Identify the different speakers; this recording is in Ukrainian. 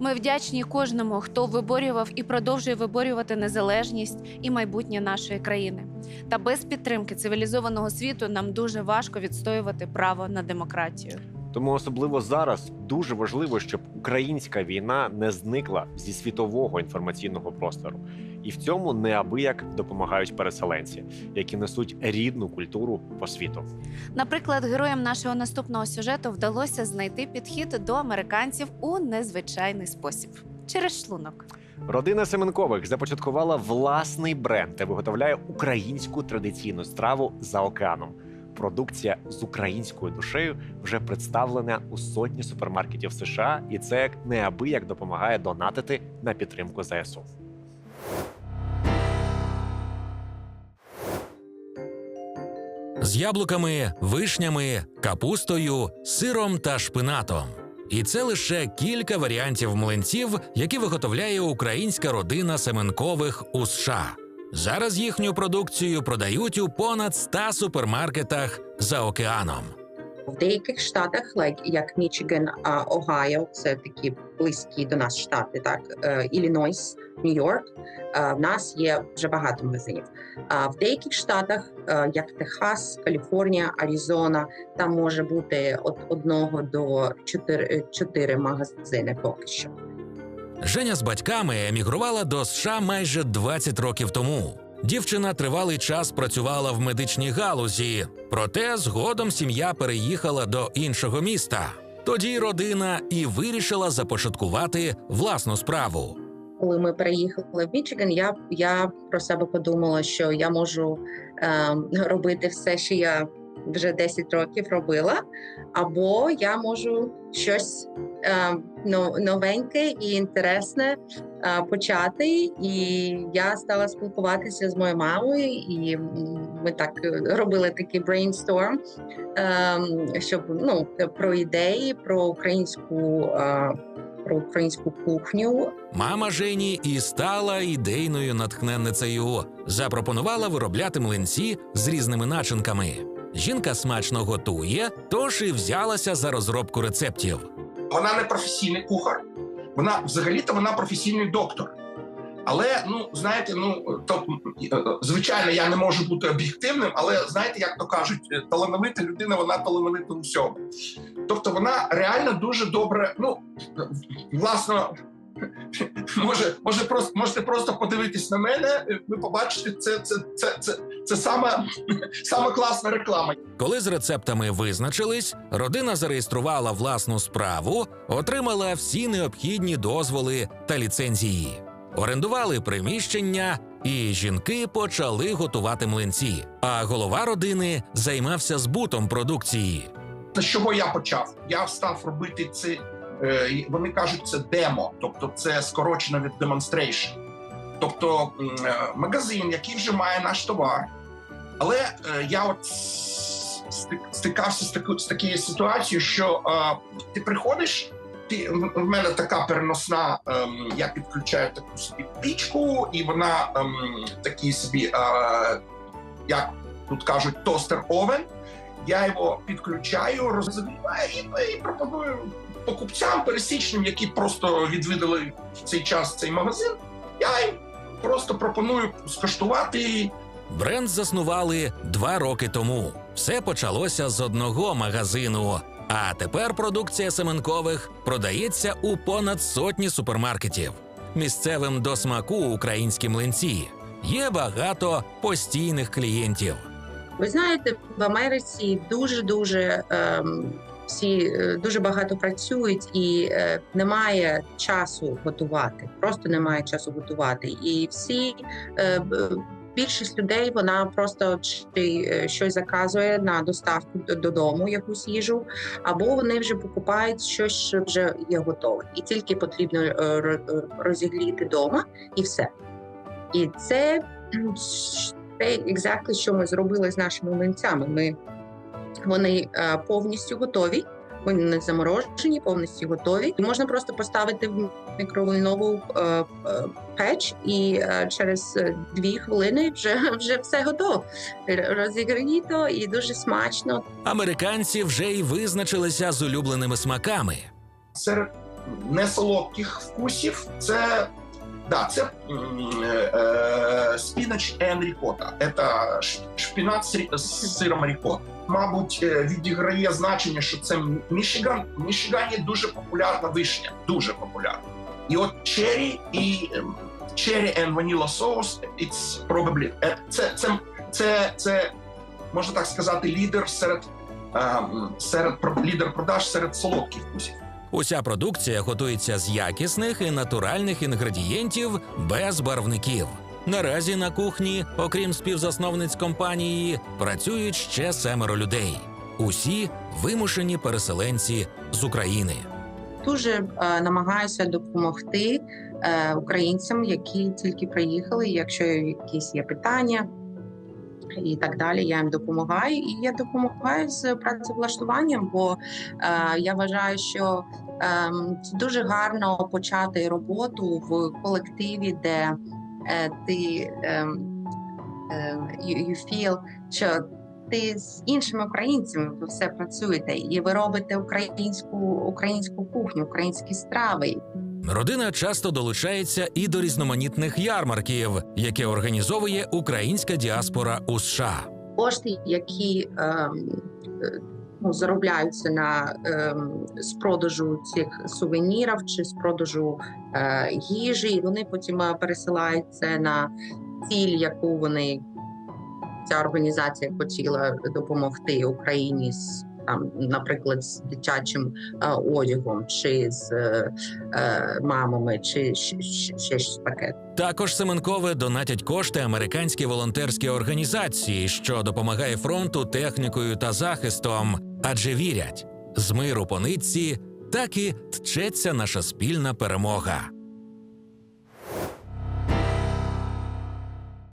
Speaker 1: Ми вдячні кожному, хто виборював і продовжує виборювати незалежність і майбутнє нашої країни. Та без підтримки цивілізованого світу нам дуже важко відстоювати право на демократію.
Speaker 2: Тому особливо зараз дуже важливо, щоб українська війна не зникла зі світового інформаційного простору. І в цьому неабияк допомагають переселенці, які несуть рідну культуру по світу.
Speaker 1: Наприклад, героям нашого наступного сюжету вдалося знайти підхід до американців у незвичайний спосіб через шлунок.
Speaker 2: Родина Семенкових започаткувала власний бренд та виготовляє українську традиційну страву за океаном. Продукція з українською душею вже представлена у сотні супермаркетів США, і це неабияк допомагає донатити на підтримку ЗСУ.
Speaker 3: з яблуками, вишнями, капустою, сиром та шпинатом. І це лише кілька варіантів млинців, які виготовляє українська родина Семенкових у США. Зараз їхню продукцію продають у понад 100 супермаркетах за океаном.
Speaker 4: В деяких штатах, як Мічиган, а, Огайо, це такі близькі до нас штати, так е, Іллінойс, Нью-Йорк. е, В нас є вже багато магазинів. А в деяких штатах, е, як Техас, Каліфорнія, Аризона, там може бути від одного до чотири, чотири магазини поки що.
Speaker 3: Женя з батьками емігрувала до США майже 20 років тому. Дівчина тривалий час працювала в медичній галузі, проте згодом сім'я переїхала до іншого міста. Тоді родина і вирішила започаткувати власну справу.
Speaker 4: Коли ми переїхали в Мічиган, я, я про себе подумала, що я можу ем, робити все, що я вже 10 років робила, або я можу щось ем, новеньке і інтересне е, почати. І я стала спілкуватися з моєю мамою, і ми так е, робили такий ем, щоб ну про ідеї, про українську. е, Про українську кухню
Speaker 3: Мама Жені і стала ідейною натхненницею. Запропонувала виробляти млинці з різними начинками. Жінка смачно готує, тож і взялася за розробку рецептів.
Speaker 5: Вона не професійний кухар, вона взагалі-то вона професійний доктор. Але ну знаєте, ну то е, звичайно, я не можу бути об'єктивним, але знаєте, як то кажуть, е, талановита людина, вона талановита у всьому. Тобто вона реально дуже добре. Ну власно, може, може просто можете просто подивитись на мене. е, Ви побачите, це це це це, це саме, саме класна реклама.
Speaker 3: Коли з рецептами визначились, родина зареєструвала власну справу, отримала всі необхідні дозволи та ліцензії. Орендували приміщення, і жінки почали готувати млинці. А голова родини займався збутом продукції.
Speaker 5: З чого я почав? Я став робити це. Е, Вони кажуть, це демо, тобто це скорочено від demonstration. Тобто е, магазин, який вже має наш товар. Але е, я от стикався з таку з такою ситуацією, що ти приходиш. Ти в мене така переносна. ем, я підключаю таку собі пічку, і вона ем, такий собі, е, як тут кажуть, тостер овен. Я його підключаю, розігріваю і, і пропоную покупцям пересічним, які просто відвідали в цей час цей магазин. Я їм просто пропоную скуштувати.
Speaker 3: Бренд заснували два роки тому. Все почалося з одного магазину. А тепер продукція Семенкових продається у понад сотні супермаркетів. Місцевим до смаку українські млинці. Є багато постійних клієнтів.
Speaker 4: Ви знаєте, в Америці дуже дуже ем, всі е, дуже багато працюють і е, немає часу готувати. Просто немає часу готувати. І всі е, більшість людей вона просто щось заказує на доставку додому, якусь їжу, або вони вже покупають щось, що вже є готове, і тільки потрібно розігріти вдома, і все. І це те exactly, що ми зробили з нашими млинцями. Ми вони е, повністю готові. Вони не заморожені, повністю готові. І можна просто поставити в мікроволнову е, е, печ, і е, через дві хвилини вже вже все готово. Розігріто і дуже смачно.
Speaker 3: Американці вже й визначилися з улюбленими смаками.
Speaker 5: Серед не солодких вкусів. Це да, це е, е, спінач and рікота. Це шпінат з сиром рікот. Мабуть, відіграє значення, що це Мішиган. В Мішигані дуже популярна вишня, дуже популярна. І от черрі і cherry and vanilla sauce, it's probably це, це, це, це можна так сказати, лідер серед, серед лідер продаж серед солодких вкусів.
Speaker 3: Уся продукція готується з якісних і натуральних інгредієнтів без барвників. Наразі на кухні, окрім співзасновниць компанії, працюють ще семеро людей. Усі вимушені переселенці з України.
Speaker 4: Дуже е, намагаюся допомогти е, українцям, які тільки приїхали. Якщо якісь є питання і так далі, я їм допомагаю. І я допомагаю з працевлаштуванням, бо е, я вважаю, що е, дуже гарно почати роботу в колективі, де е, ти е, е, you, you feel, що ти з іншими українцями ви все працюєте, і ви робите українську українську кухню, українські страви.
Speaker 3: Родина часто долучається і до різноманітних ярмарків, які організовує українська діаспора у США.
Speaker 4: Кошти, які ем, е, ну, заробляються на ем, з продажу цих сувенірів чи з продажу е, їжі, вони потім е, пересилають це на ціль, яку вони ця організація хотіла допомогти Україні з там, наприклад, з дитячим е, одягом, чи з е, е, мамами, чи ще щось таке.
Speaker 3: Також Семенкове донатять кошти американській волонтерській організації, що допомагає фронту технікою та захистом, адже вірять, з миру по нитці так і тчеться наша спільна перемога.